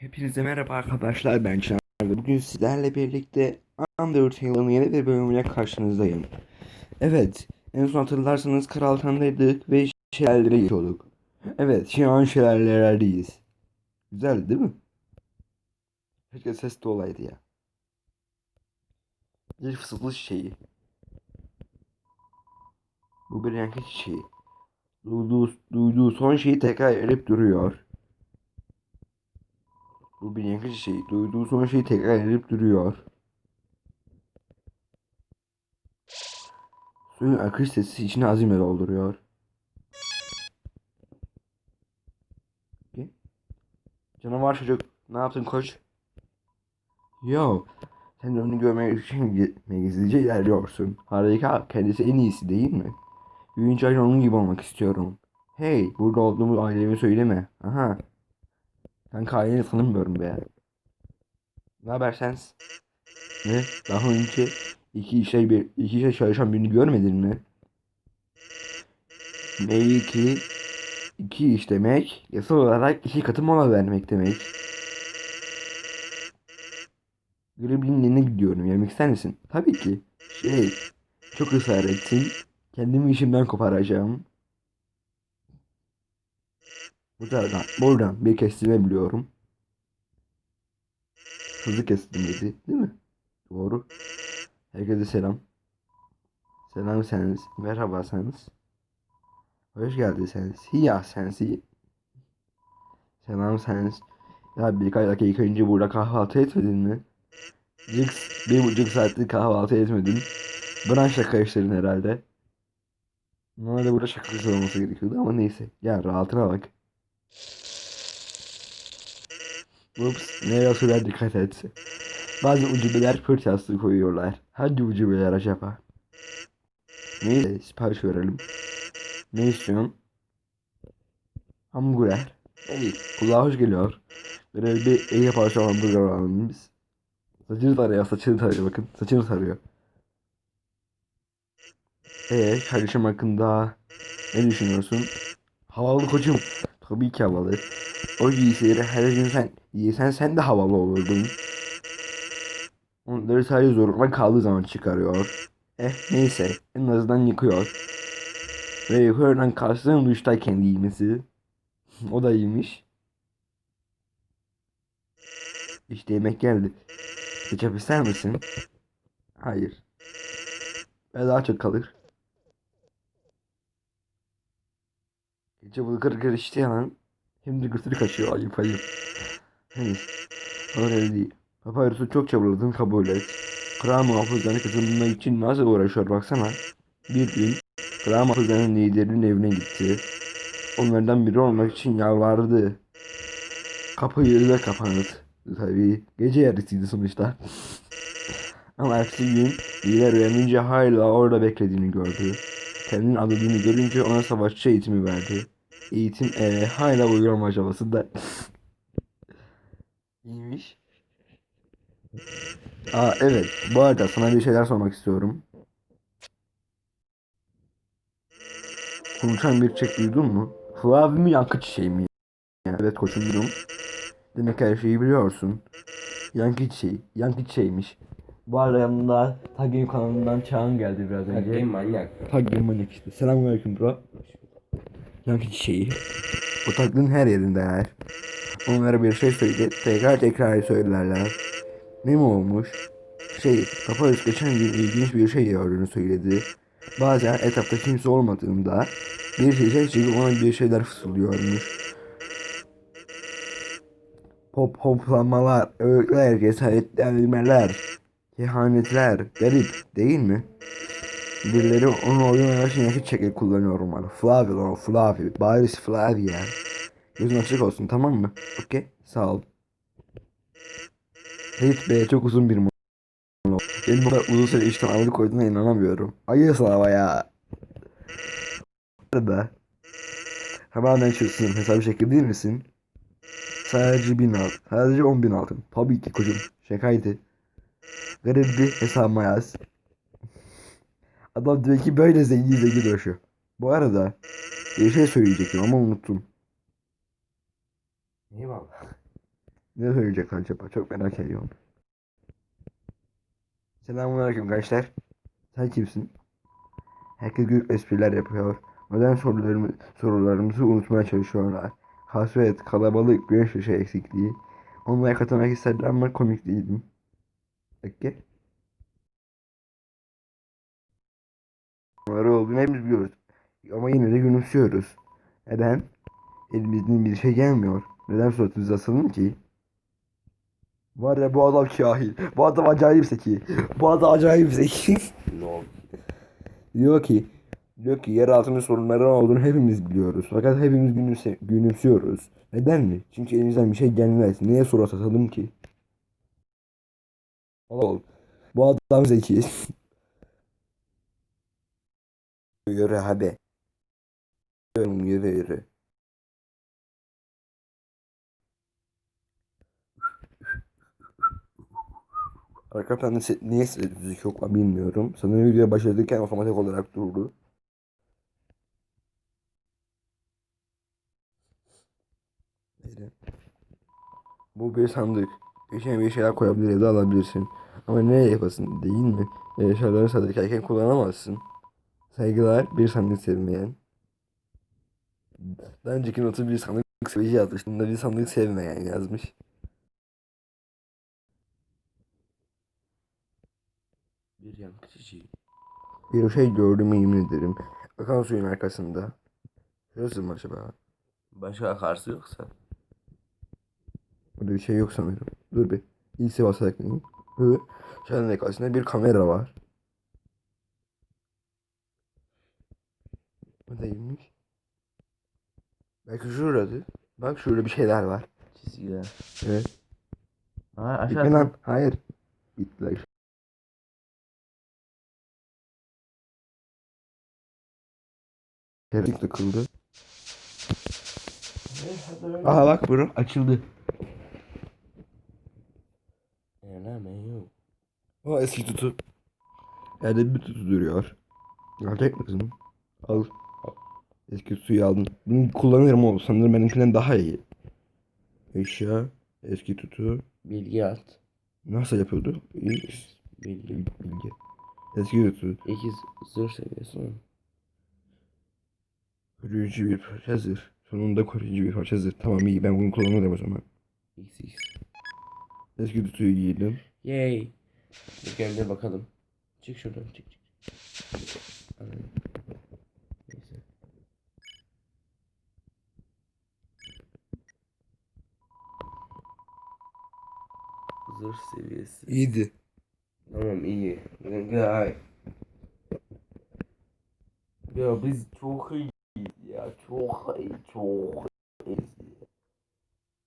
Hepinize merhaba arkadaşlar ben Çınar bugün sizlerle birlikte Undertale'ın yeni bir bölümüyle karşınızdayım. Evet, en son hatırlarsanız Kral Tan'daydık ve şelalelere geçiyorduk. Evet, şu an şelalelerdeyiz. Güzel değil mi? Keşke ses de olaydı ya. Bir fısıltı çiçeği. Bu bir yankı çiçeği. Duyduğu, duyduğu son şeyi tekrar edip duruyor. Bu bir yankı çiçeği. Duyduğu son şeyi tekrar edip duruyor. Suyun akış sesi içine azimle dolduruyor. Canavar çocuk. Ne yaptın koç? Yo. Sen onu görmek için gitmek gizlice ilerliyorsun. Harika. Kendisi en iyisi değil mi? Büyüyünce aynı onun gibi olmak istiyorum. Hey, burada olduğumu aileme söyleme. Aha. Kanka aileni tanımıyorum be. Ne haber sens? Ne? Daha önce iki işe bir iki işe çalışan birini görmedin mi? Belki iki iş demek yasal olarak iki katı mola vermek demek. Yanına gidiyorum. Yemek ister misin? Tabii ki. Şey, çok ısrar ettin. Kendimi işimden koparacağım. Buradan, buradan bir kestirme biliyorum. Hızlı kestirmeydi değil mi? Doğru. Herkese selam. Selam seniz. Merhaba seniz. Hoş geldiniz. Hiya sensi. Selam seniz. Ya birkaç dakika önce burada kahvaltı etmedin mi? Cix, bir buçuk saattir kahvaltı etmedin. Branşla karıştırdın herhalde. Normalde burada şakası olması gerekiyordu ama neyse. Ya rahatına bak. Ups, ne yazıyorlar dikkat et. Bazı ucubeler yastığı koyuyorlar. Hangi ucubeler acaba? Neyse sipariş verelim. Ne istiyorsun? Hamburger. Hey, kulağa hoş geliyor. Böyle bir iyi yaparsa hamburger alalım biz. Saçını tarıyor, saçını tarıyor bakın. Saçını tarıyor. Eee kardeşim hakkında ne düşünüyorsun? Havalı koçum. Tabii ki havalı. O giysileri her gün sen giysen sen de havalı olurdun. Onları sadece zoruna kaldığı zaman çıkarıyor. Eh neyse en azından yıkıyor. Ve yıkıyordan kastım duştayken giymesi. o da iyiymiş. İşte yemek geldi. Ketçap ister misin? Hayır. Ve daha çok kalır. Kır kır içti hemen. Hem de gırtırı kaçıyor ayıp ayıp. Neyse. Öyle değil. Papyrus'u çok çabaladın kabul et. Kral muhafızlarına katılmak için nasıl uğraşıyor baksana. Bir gün Kral muhafızlarının liderinin evine gitti. Onlardan biri olmak için yalvardı. Kapı yerine kapandı. Tabii gece yarısıydı sonuçta. Ama ertesi gün lider uyanınca hala orada beklediğini gördü. Kendinin adadığını görünce ona savaşçı eğitimi verdi. Eğitim ee, hala uygulama aşamasında. İyiymiş. Aa evet. Bu arada sana bir şeyler sormak istiyorum. Konuşan bir çiçek duydun mu? Flavi mi yankı çiçeği mi? Yani, evet koçum duydum. Demek her şeyi biliyorsun. Yankı çiçeği. Yankı çiçeğiymiş. Bu arada yanımda Tagin kanalından Çağan geldi biraz önce. Hakim manyak. Tagin manyak işte. Selamünaleyküm bro. Yankı çiçeği. Bu taklın her yerindeler. Onlara bir şey söyle, tekrar tekrar söylerler. Ne mi olmuş? Şey, Papyrus geçen gün ilginç bir şey gördüğünü söyledi. Bazen etapta kimse olmadığında bir şey çıkıp ona bir şeyler fısıldıyormuş. Pop hoplamalar, öğütler, cesaretlendirmeler, kehanetler, garip değil mi? Birileri onu oyun oynamak için yakıt çeker kullanıyor umarım. Flavio lan o Flavio. Bariz Flavio ya. Gözün açık olsun tamam mı? Okey. Sağ ol. Hate be çok uzun bir monolog. Benim bu kadar uzun süre işten alıp koyduğuna inanamıyorum. Ayı sınava ya. Bu arada tamamen çözsün hesabı değil misin? Sadece bin altın. Sadece on bin altın. Tabii ki kocam. Şakaydı. Garibi hesabıma yaz. Adam diyor ki böyle zengin zengin dolaşıyor. Bu arada bir şey söyleyecektim ama unuttum. Eyvallah. Ne söyleyecek acaba? Çok merak ediyorum. Selamünaleyküm gençler. Sen kimsin? Herkes gülüp espriler yapıyor. Modern sorularımı, sorularımızı unutmaya çalışıyorlar. Hasret, kalabalık, güneş ışığı eksikliği. Onlara katılmak isterdim ama komik değildim. Peki. Bunları olduğunu hepimiz biliyoruz. Ama yine de gülümsüyoruz. Neden? Elimizden bir şey gelmiyor. Neden suratımızı asalım ki? Var ya bu adam kahil. Bu adam acayip zeki. Bu adam acayip zeki. Lol. diyor ki diyor ki yer altının sorunları olduğunu hepimiz biliyoruz. Fakat hepimiz gülümse, gülümsüyoruz. Neden mi? Çünkü elimizden bir şey gelmez. Niye surat atalım ki? Oğlum, bu adam zeki. yürü hadi. Yürü yürü yürü. Arka planda se- niye ses müzik yok lan bilmiyorum. Sanırım videoya başladıyken otomatik olarak durdu. Bu bir sandık. İçine bir şeyler koyabilir ya da alabilirsin. Ama nereye yapasın değil mi? Eşyalarını satarken kullanamazsın. Saygılar bir sandık sevmeyen. Daha önceki notu bir sandık sevici yazmış. Bunda bir sandık sevmeyen yazmış. Bir yankı çiçeği. Bir şey gördüm yemin ederim. Akan suyun arkasında. Şurası mı acaba? Başka akarsu yoksa. Burada bir şey yok sanırım. Dur bir. İlse basarak neyim? Hı. Şöyle karşısında bir kamera var. Bu neymiş? Belki şurada. Bak şurada bir şeyler var. Çizgiler. Evet. Ha aşağı. lan. Hayır. Bittiler. Kerik takıldı. Aha bak bura açıldı. O eski tutu. Yerde bir tutu duruyor. Alacak mı kızım? Al. Al. Eski tutuyu aldım. Bunu kullanırım o. Sanırım benimkinden daha iyi. Eşya. Eski tutu. Bilgi at. Nasıl yapıyordu? İyi. Bilgi. Bilgi. Eski tutu. İkiz zırh seviyesi? Koruyucu bir parça zırh. Sonunda koruyucu bir parça zırh. Tamam iyi ben bunu kullanırım o zaman. XX. Eski tutuyu giydim. Yay. Bir gel de bakalım. Çık şuradan çık çık. Neyse. Zırh seviyesi. İyiydi. Tamam iyi. İyi. Ya biz çok iyi ya çok iyi çok